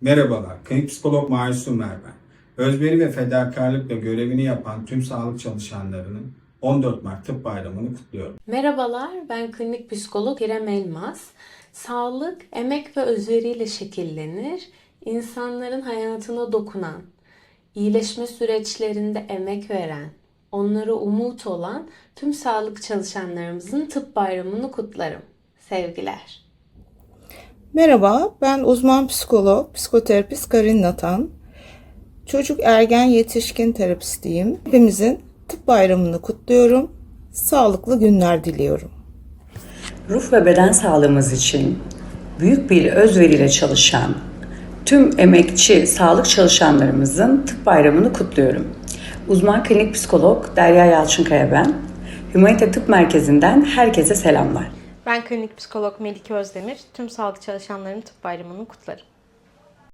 Merhabalar, klinik psikolog Mahir Sümer ben. Özveri ve fedakarlıkla görevini yapan tüm sağlık çalışanlarının 14 Mart Tıp Bayramı'nı kutluyorum. Merhabalar, ben klinik psikolog İrem Elmas. Sağlık, emek ve özveriyle şekillenir. İnsanların hayatına dokunan, iyileşme süreçlerinde emek veren, onlara umut olan tüm sağlık çalışanlarımızın tıp bayramını kutlarım. Sevgiler. Merhaba, ben uzman psikolog, psikoterapist Karin Natan. Çocuk ergen yetişkin terapistiyim. Hepimizin tıp bayramını kutluyorum. Sağlıklı günler diliyorum. Ruh ve beden sağlığımız için büyük bir özveriyle çalışan tüm emekçi sağlık çalışanlarımızın tıp bayramını kutluyorum. Uzman klinik psikolog Derya Yalçınkaya ben. Humanite Tıp Merkezi'nden herkese selamlar. Ben klinik psikolog Melike Özdemir. Tüm sağlık çalışanlarının tıp bayramını kutlarım.